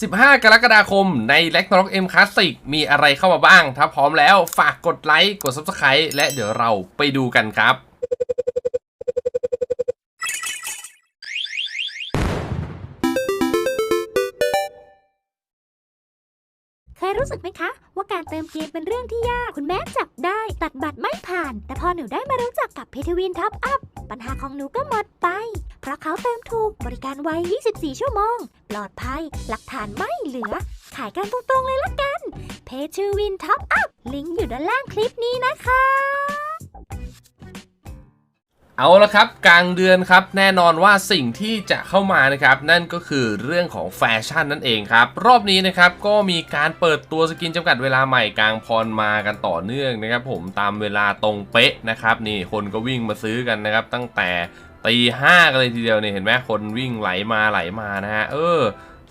15 กรกฎาคมใน l e g n o r o k M Classic มีอะไรเข้ามาบ้าง ถ้าพร้อมแล้วฝากกดไลค์ กด Subscribe และเดี๋ยวเราไปดูกันครับเคยรู้สึกไหมคะ ว่าการเติมเกมเป็นเรื่องที่ยาก คุณแม่จับได้ ตัดบัตรไม่ผ่าน แต่พอหนูได้มารู้จักกับเพทวินท็อปอัพ ปัญหาของหนูก็หมดไป เพราะเขาเติมถูกบริการไว 24 ชั่วโมง ปลอดภัย หลักฐานไม่เหลือ ขายกันตรงๆเลยละกัน เพทวินท็อปอัพลิงก์อยู่ด้านล่างคลิปนี้นะคะ เอาละครับกลางเดือนครับแน่นอนว่าสิ่งที่จะเข้ามานะครับนั่นก็คือเรื่องของแฟชั่นนั่นเองครับรอบนี้นะครับก็มีการเปิดตัวสกินจำกัดเวลาใหม่กลางพรมากันต่อเนื่องนะครับผมตามเวลาตรงเป๊ะนะครับนี่คนก็วิ่งมาซื้อกันนะครับตั้งแต่ตีห้ากันเลยทีเดียวเนี่ยเห็นไหมคนวิ่งไหลมาไหลมานะฮะเออ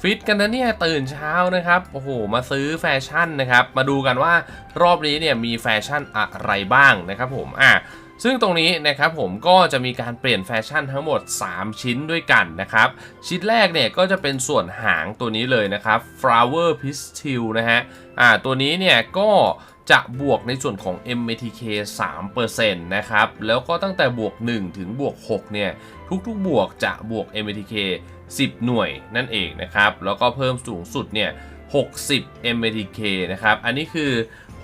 ฟิตกันนะเนี่ยตื่นเช้านะครับโอ้โหมาซื้อแฟชั่นนะครับมาดูกันว่ารอบนี้เนี่ยมีแฟชั่นอะไรบ้างนะครับผมอะ ซึ่งตรงนี้นะครับผมก็จะมีการเปลี่ยนแฟชั่นทั้งหมด 3 ชิ้นด้วยกันนะครับ ชิ้นแรกเนี่ยก็จะเป็นส่วนหางตัวนี้เลยนะครับ flower pistil นะฮะอ่าตัวนี้เนี่ยก็จะบวกในส่วนของ MATK 3%นะครับ แล้วก็ตั้งแต่บวก 1 ถึงบวก 6 เนี่ย ทุกๆ บวกจะบวก MATK 10 หน่วยนั่นเองนะครับ แล้วก็เพิ่มสูงสุดเนี่ย 60 MATK นะครับ อันนี้คือ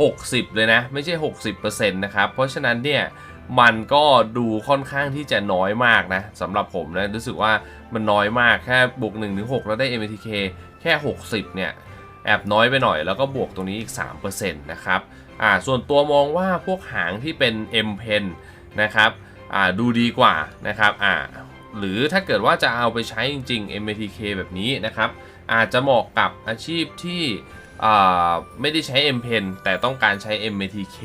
60 เลยนะ ไม่ใช่ 60%นะครับ เพราะฉะนั้นเนี่ย มันก็ดูค่อนข้างที่จะน้อยมากนะสำหรับผมนะรู้สึกว่ามันน้อยมากแค่บวก1ถึง6แล้วได้ MTK แค่ 60 เนี่ย แอบน้อยไปหน่อยแล้วก็บวกตรงนี้อีก 3%นะครับอ่าส่วนตัวมองว่าพวกหางที่เป็น M Pen นะครับอ่าดูดีกว่านะครับอ่าหรือถ้าเกิดว่าจะเอาไปใช้จริงๆ MTK แบบนี้นะครับ อาจจะเหมาะกับอาชีพที่อ่าไม่ได้ใช้ M Pen แต่ต้องการใช้ MTK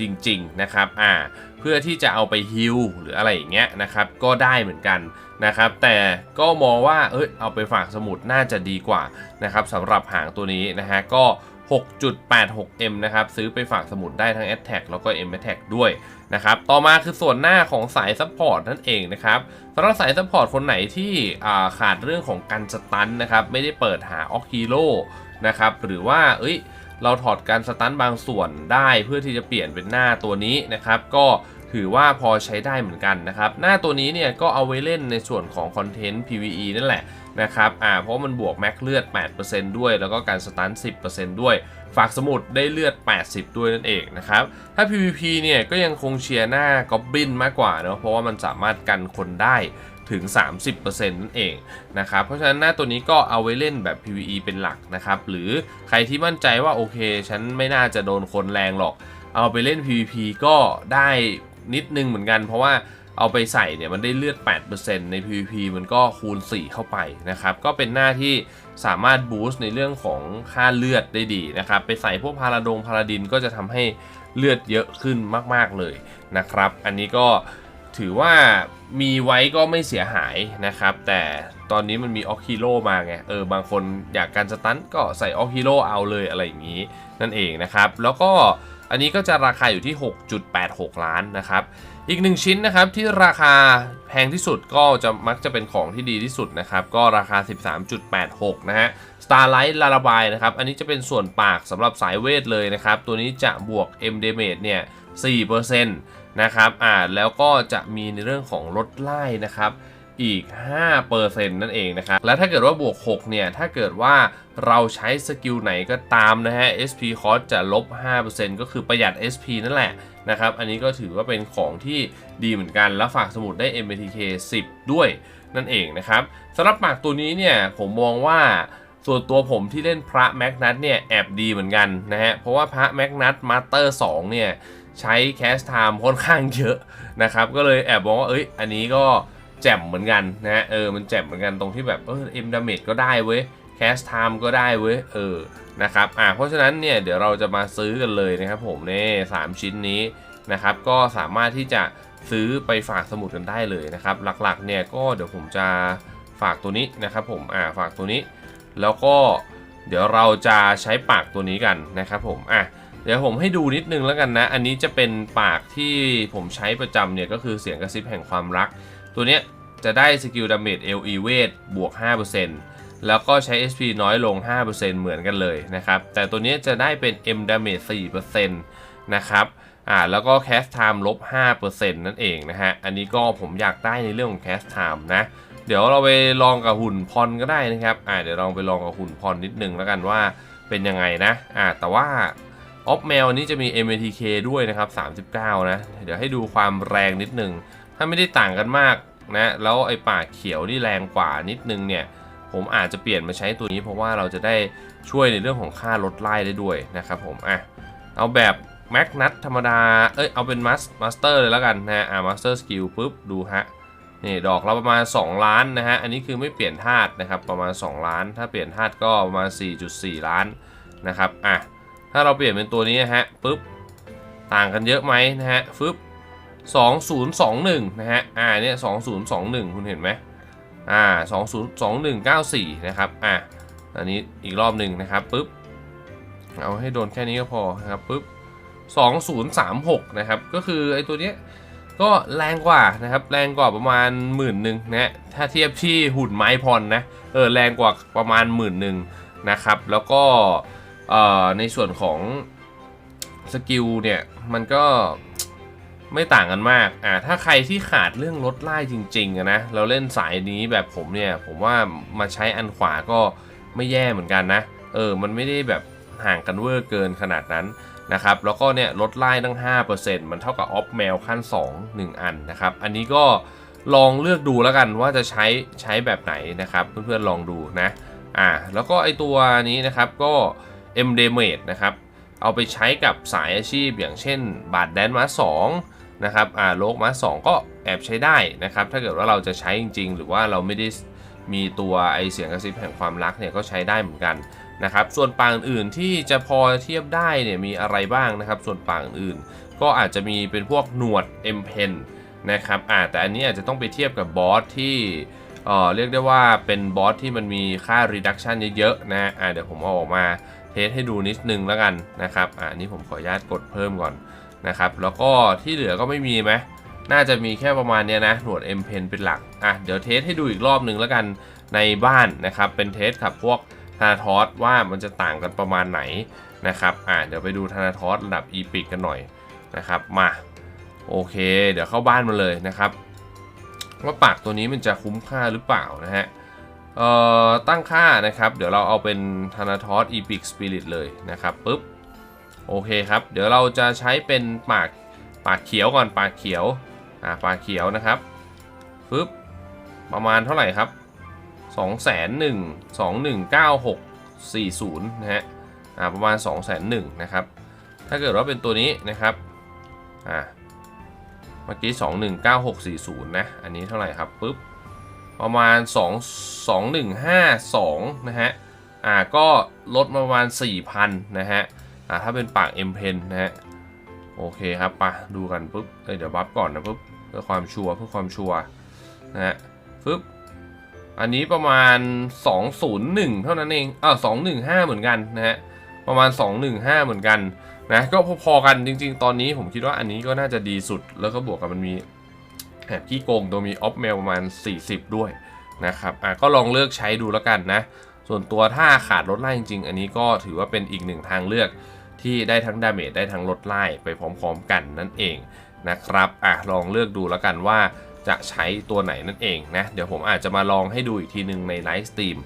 จริงๆนะครับอ่าเพื่อที่จะเอาไปฮิลหรืออะไรอย่างเงี้ยนะครับก็ได้เหมือนกันนะครับแต่ก็มองว่าเอ้ยเอาไปฝากสมุดน่าจะดีกว่านะครับสำหรับหางตัวนี้นะฮะก็ 6.86M นะครับซื้อไปฝากสมุดได้ทั้ง a t t a c แล้วก็ M a t t a c ด้วยนะครับต่อมาคือส่วนหน้าของสายซัพพอร์ตนั่นเองนะครับสำหรับสายซัพพอร์ตคนไหนที่อ่าขาดเรื่องของการสตันนะครับไม่ได้เปิดหาออกฮีโร่นะครับหรือว่าเอ้ย เราถอดการสตันบางส่วนได้เพื่อที่จะเปลี่ยนเป็นหน้าตัวนี้นะครับ ก็ถือว่าพอใช้ได้เหมือนกันนะครับ หน้าตัวนี้เนี่ยก็เอาไว้เล่นในส่วนของคอนเทนต์ PVE นั่นแหละนะครับอ่าเพราะมันบวกแม็กเลือด 8%ด้วย แล้วก็การสตัน 10%ด้วย ฝากสมุดได้เลือด 80 ด้วยนั่นเองนะครับ ถ้า PVP เนี่ยก็ยังคงเชียร์หน้ากอบบินมากกว่าเนอะเพราะว่ามันสามารถกันคนได้ ถึง 30%นั่นเองนะครับ เพราะฉะนั้นหน้าตัวนี้ก็เอาไว้เล่นแบบ PVE เป็นหลักนะครับ หรือใครที่มั่นใจว่าโอเค ฉันไม่น่าจะโดนคนแรงหรอก เอาไปเล่น PVP ก็ได้นิดนึงเหมือนกัน เพราะว่าเอาไปใส่เนี่ยมันได้เลือด 8%ใน PVP มันก็คูณ 4 เข้าไปนะครับ ก็เป็นหน้าที่สามารถบูสต์ในเรื่องของค่าเลือดได้ดีนะครับ ไปใส่พวกพาราดงพาราดินก็จะทำให้เลือดเยอะขึ้นมาก ๆเลยนะครับ อันนี้ก็ ถือว่ามีไว้ก็ไม่เสียหายนะครับ แต่ตอนนี้มันมีออกฮีโร่มาไง เออบางคนอยากการสตันก็ใส่ออกฮีโร่เอาเลยอะไรอย่างนี้ นั่นเองนะครับ แล้วก็อันนี้ก็จะราคาอยู่ที่ 6.86 ล้านนะครับ อีกหนึ่งชิ้นนะครับที่ราคาแพงที่สุดก็จะมักจะเป็นของที่ดีที่สุดนะครับ ก็ราคา 13.86 นะฮะ Starlight ลาลาบายนะครับ อันนี้จะเป็นส่วนปากสำหรับสายเวทเลยนะครับ ตัวนี้จะบวก M damage เนี่ย 4% นะครับอ่าแล้วก็จะมีในเรื่องของลดไล่นะครับอีก 5%นั่นเองนะครับ และถ้าเกิดว่าบวก 6 เนี่ย ถ้าเกิดว่าเราใช้สกิลไหนก็ตามนะฮะ SP cost จะลบ 5%ก็คือประหยัด SP นั่นแหละนะครับ อันนี้ก็ถือว่าเป็นของที่ดีเหมือนกัน แล้วฝากสมุดได้ MBTK 10 ด้วยนั่นเองนะครับสำหรับปากตัวนี้เนี่ย ผมมองว่า ส่วนตัวผมที่เล่นพระแม็กนัทเนี่ยแอบดีเหมือนกันนะฮะ เพราะว่าพระแม็กนัทมาสเตอร์2เนี่ยใช้แคสไทม์ค่อนข้างเยอะนะครับ ก็เลยแอบมองว่าเอ้ยอันนี้ก็แจ่มเหมือนกันนะฮะเออมันแจ่มเหมือนกันตรงที่แบบเออเอ็มดาเมจก็ได้เว้ยแคสไทม์ก็ได้เว้ยเออนะครับอ่าเพราะฉะนั้นเนี่ยเดี๋ยวเราจะมาซื้อกันเลยนะครับผมเนี่ยสามชิ้นนี้นะครับก็สามารถที่จะซื้อไปฝากสมุดกันได้เลยนะครับ หลักๆเนี่ยก็เดี๋ยวผมจะฝากตัวนี้นะครับผมอ่าฝากตัวนี้ แล้วก็เดี๋ยวเราจะใช้ปากตัวนี้กันนะครับผมอะเดี๋ยวผมให้ดูนิดนึงแล้วกันนะ อันนี้จะเป็นปากที่ผมใช้ประจำเนี่ยก็คือเสียงกระซิบแห่งความรัก ตัวเนี้ยจะได้สกิลดาเมจเอลีเวทบวก5%แแล้วก็ใช้ SP น้อยลง 5%เหมือนกันเลยนะครับ แต่ตัวนี้จะได้เป็น M damage 4%นะครับอ่าแล้วก็ cast time ลบ 5%นั่นเองนะฮะ อันนี้ก็ผมอยากได้ในเรื่องของ cast time นะ เดี๋ยวเราไปลองกับหุ่นพรก็ได้นะครับอ่าเดี๋ยวลองไปลองกับหุ่นพรนิดนึงแล้วกันว่าเป็นยังไงนะอ่าแต่ว่าออฟแมวนี้จะมี MATK ด้วยนะครับ 39 นะ เดี๋ยวให้ดูความแรงนิดนึง ถ้าไม่ได้ต่างกันมากนะ แล้วไอ้ปาเขียวนี่แรงกว่านิดนึงเนี่ย ผมอาจจะเปลี่ยนมาใช้ตัวนี้เพราะว่าเราจะได้ช่วยในเรื่องของค่าลดไล่ได้ด้วยนะครับผม อะ เอาแบบแม็กนัทธรรมดา เอ้ย เอาเป็นมัสมาสเตอร์เลยแล้วกันนะ อ่ามาสเตอร์สกิลปุ๊บ ดูฮะ นี่ดอกเราประมาณ 2 ล้านนะฮะ อันนี้คือไม่เปลี่ยนธาตุนะครับประมาณ 2 ล้าน ถ้าเปลี่ยนธาตุก็ประมาณ 4.4 ล้านนะครับ อะ ถ้าเราเปลี่ยนเป็นตัวนี้นะฮะปุ๊บ ต่างกันเยอะไหมนะฮะฟึบ2021นะฮะ อ่าเนี่ย2021 คุณเห็นไหมอ่า202194 นะครับ อะ อันนี้อีกรอบหนึ่งนะครับปุ๊บ เอาให้โดนแค่นี้ก็พอนะครับปุ๊บ2036 นะครับ ก็คือไอ้ตัวเนี้ย ก็แรงกว่านะครับแรงกว่าประมาณหมื่นหนึ่งนะถ้าเทียบที่หุ่นไม้พรนะเออแรงกว่าประมาณหมื่นหนึ่งนะครับ แล้วก็เอ่อในส่วนของสกิลเนี่ยมันก็ไม่ต่างกันมากอ่าถ้าใครที่ขาดเรื่องลดไล่จริงๆนะเราเล่นสายนี้แบบผมเนี่ยผมว่ามาใช้อันขวาก็ไม่แย่เหมือนกันนะเออมันไม่ได้แบบห่างกันเวอร์เกินขนาดนั้น นะครับแล้วก็เนี่ยลดไล่ตั้ง 5%มันเท่ากับออฟแมวขั้น 2 1 อันนะครับ อันนี้ก็ลองเลือกดูแล้วกันว่าจะใช้ใช้แบบไหนนะครับเพื่อนๆลองดูนะอ่าแล้วก็ไอตัวนี้นะครับก็ M d a m a g e นะครับเอาไปใช้กับสายอาชีพอย่างเช่น บาดแดนมา2นะครับอ่าโลกมา2ก็แอบใช้ได้นะครับถ้าเกิดว่าเราจะใช้จริง ๆ หรือว่าเราไม่ได้มีตัวไอเสียงกระซิบแห่งความรักเนี่ยก็ใช้ได้เหมือนกัน นะครับส่วนปางอื่นที่จะพอเทียบได้เนี่ยมีอะไรบ้างนะครับ ส่วนปางอื่นก็อาจจะมีเป็นพวกหนวด M Pen นะครับอ่าแต่อันนี้อาจจะต้องไปเทียบกับบอสที่เอ่อเรียกได้ว่าเป็นบอสที่มันมีค่า reduction เยอะๆนะอ่าเดี๋ยวผมเอาออกมาเทสให้ดูนิดนึงแล้วกันนะครับอ่านี่ผมขออนุญาตกดเพิ่มก่อนนะครับแล้วก็ที่เหลือก็ไม่มีไหมน่าจะมีแค่ประมาณเนี้ยนะหนวด M Pen เป็นหลักอะเดี๋ยวเทสให้ดูอีกรอบนึงแล้วกันในบ้านนะครับเป็นเทสกับพวก ธนาทอสว่ามันจะต่างกันประมาณไหนนะครับอ่าเดี๋ยวไปดูธนาทอสระดับอีพิกกันหน่อยนะครับมาโอเค เดี๋ยวเข้าบ้านมาเลยนะครับ ว่าปากตัวนี้มันจะคุ้มค่าหรือเปล่านะฮะเอ่อตั้งค่านะครับ เดี๋ยวเราเอาเป็นธนาทอสอีพิกสปิริตเลยนะครับปุ๊บโอเคครับ เดี๋ยวเราจะใช้เป็นปากปากเขียวก่อนปากเขียวอ่าปากเขียวนะครับปึ๊บประมาณเท่าไหร่ครับ 2 0 0 0 2 1 9 6 4 0นะฮะอ่าประมาณ 2 0 0 0นะครับ ถ้าเกิดว่าเป็นตัวนี้นะครับอ่าเมื่อกี้ 2 1 9 6 4 0 นะ อันนี้เท่าไหร่ครับปุ๊บ ประมาณ 2 2 1 5 2 นะฮะ อ่า ก็ลดมาประมาณ 4,000 นะฮะ อ่า ถ้าเป็นปาก M Pen นะฮะ โอเคครับปะดูกันปุ๊บเเดี๋ยวบัฟก่อนนะปุ๊บ เพื่อความชัวร์ เพื่อความชัวร์ นะฮะ ปุ๊บ อันนี้ประมาณ 201 เท่านั้นเองอ้า215 เหมือนกันนะฮะ ประมาณ 215 เหมือนกันนะ ก็พอๆกันจริง ๆ ตอนนี้ผมคิดว่าอันนี้ก็น่าจะดีสุด แล้วก็บวกกับมันมีแอบขี้โกงตัวมีออฟเมลประมาณ 40 ด้วยนะครับ อะก็ลองเลือกใช้ดูแล้วกันนะ ส่วนตัวถ้าขาดลดไล่จริง ๆ อันนี้ก็ถือว่าเป็นอีกหนึ่งทางเลือกที่ได้ทั้งดาเมจได้ทั้งลดไล่ไปพร้อม ๆ กันนั่นเองนะครับ อะลองเลือกดูแล้วกันว่า จะใช้ตัวไหนนั่นเองนะ เดี๋ยวผมอาจจะมาลองให้ดูอีกทีหนึ่งในไลฟ์สตรีม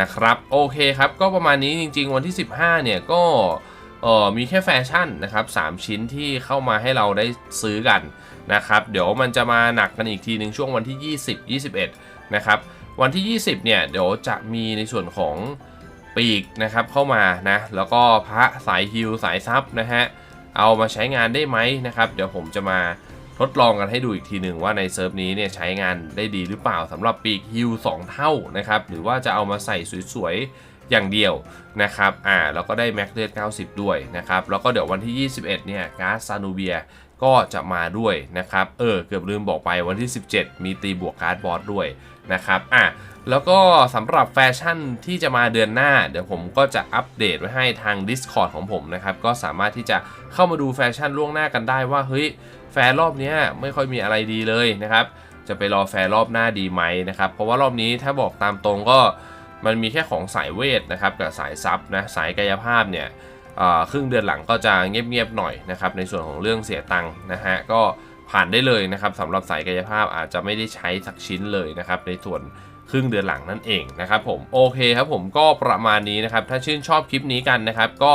นะครับ โอเคครับ ก็ประมาณนี้จริง ๆ วันที่ 15 เนี่ยก็เออมีแค่แฟชั่นนะครับ 3 ชิ้นที่เข้ามาให้เราได้ซื้อกันนะครับ เดี๋ยวมันจะมาหนักกันอีกทีหนึ่งช่วงวันที่ 20 21 นะครับ วันที่ 20 เนี่ย เดี๋ยวจะมีในส่วนของปีกนะครับเข้ามานะ แล้วก็พระสายฮิลสายซับนะฮะ เอามาใช้งานได้ไหมนะครับ เดี๋ยวผมจะมา ทดลองกันให้ดูอีกทีหนึ่งว่าในเซิร์ฟนี้เนี่ยใช้งานได้ดีหรือเปล่าสำหรับปีกฮิล2เท่านะครับ หรือว่าจะเอามาใส่สวยๆ อย่างเดียวนะครับ อ่าแล้วก็ได้แม็กเลือด 90 ด้วยนะครับ แล้วก็เดี๋ยววันที่ 21 เนี่ยก๊าซซานูเบียก็จะมาด้วยนะครับ เออ เกือบลืมบอกไปวันที่ 17 มีตีบวกการ์ดบอสด้วยนะครับ อะ แล้วก็สำหรับแฟชั่นที่จะมาเดือนหน้า เดี๋ยวผมก็จะอัปเดตไว้ให้ทาง Discord ของผมนะครับ ก็สามารถที่จะเข้ามาดูแฟชั่นล่วงหน้ากันได้ว่า เฮ้ย แฟร์รอบนี้ไม่ค่อยมีอะไรดีเลยนะครับจะไปรอแฟร์รอบหน้าดีไหมนะครับเพราะว่ารอบนี้ถ้าบอกตามตรงก็มันมีแค่ของสายเวทนะครับกับสายซับนะสายกายภาพเนี่ยครึ่งเดือนหลังก็จะเงียบๆหน่อยนะครับในส่วนของเรื่องเสียตังค์นะฮะก็ผ่านได้เลยนะครับสำหรับสายกายภาพอาจจะไม่ได้ใช้สักชิ้นเลยนะครับในส่วนครึ่งเดือนหลังนั่นเองนะครับผมโอเคครับผมก็ประมาณนี้นะครับถ้าชื่นชอบคลิปนี้กันนะครับก็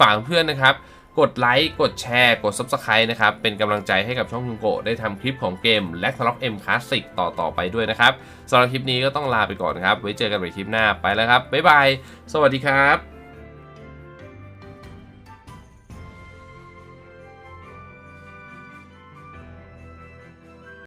ฝากเพื่อนนะครับ กดไลค์ กดแชร์ กด Subscribe นะครับ เป็นกำลังใจให้กับช่องคุงโกะได้ทำคลิปของเกม l a c t o r M Classic ต่อต่อไปด้วยนะครับสำหรับคลิปนี้ก็ต้องลาไปก่อนครับ ไว้เจอกันใหม่คลิปหน้าไปแล้วครับ บ๊ายบาย สวัสดีครับ